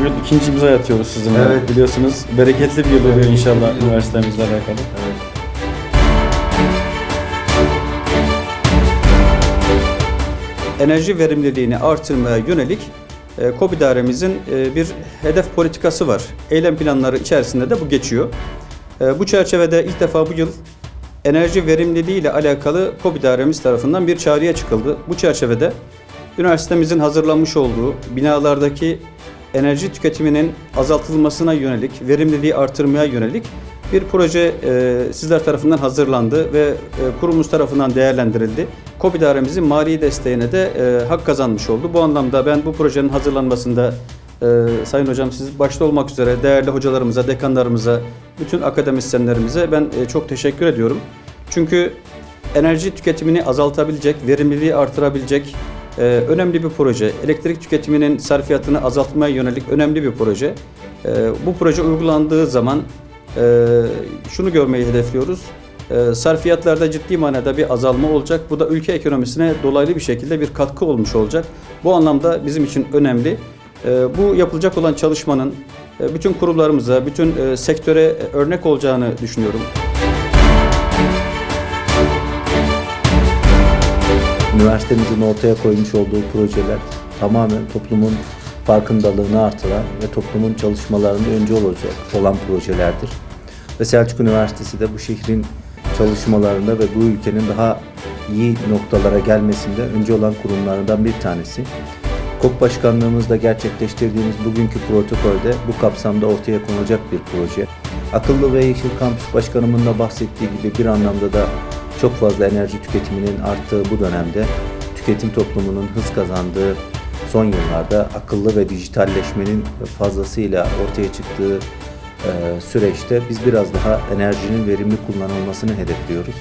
bu yıl ikinci imza atıyoruz sizinle. Evet. Biliyorsunuz bereketli bir yıl oluyor inşallah üniversitemizle alakalı. Evet. enerji verimliliğini artırmaya yönelik e, KOB idaremizin e, bir hedef politikası var. Eylem planları içerisinde de bu geçiyor. E, Bu çerçevede ilk defa bu yıl enerji verimliliği ile alakalı KOB idaremiz tarafından bir çağrıya çıkıldı. Bu çerçevede üniversitemizin hazırlanmış olduğu binalardaki enerji tüketiminin azaltılmasına yönelik, verimliliği artırmaya yönelik bir proje e, sizler tarafından hazırlandı ve e, kurumumuz tarafından değerlendirildi. KOB idaremizin mali desteğine de e, hak kazanmış oldu. Bu anlamda ben bu projenin hazırlanmasında e, Sayın Hocam siz başta olmak üzere değerli hocalarımıza, dekanlarımıza, bütün akademisyenlerimize ben e, çok teşekkür ediyorum. Çünkü enerji tüketimini azaltabilecek, verimliliği artırabilecek e, önemli bir proje. Elektrik tüketiminin sarfiyatını azaltmaya yönelik önemli bir proje. E, bu proje uygulandığı zaman e, şunu görmeyi hedefliyoruz. E, sarfiyatlarda ciddi manada bir azalma olacak. Bu da ülke ekonomisine dolaylı bir şekilde bir katkı olmuş olacak. Bu anlamda bizim için önemli. Bu yapılacak olan çalışmanın e, bütün kurumlarımıza, bütün e, sektöre örnek olacağını düşünüyorum. Üniversitemizin ortaya koymuş olduğu projeler tamamen toplumun farkındalığını artıran ve toplumun çalışmalarında öncü olacak olan projelerdir. Ve Selçuk Üniversitesi de bu şehrin çalışmalarında ve bu ülkenin daha iyi noktalara gelmesinde öncü olan kurumlarından bir tanesi. KOK Başkanlığımızda gerçekleştirdiğimiz bugünkü protokolde bu kapsamda ortaya konulacak bir proje. Akıllı ve Yeşil Kampüs Başkanımın da bahsettiği gibi bir anlamda da çok fazla enerji tüketiminin arttığı bu dönemde tüketim toplumunun hız kazandığı son yıllarda akıllı ve dijitalleşmenin fazlasıyla ortaya çıktığı e, süreçte biz biraz daha enerjinin verimli kullanılmasını hedefliyoruz.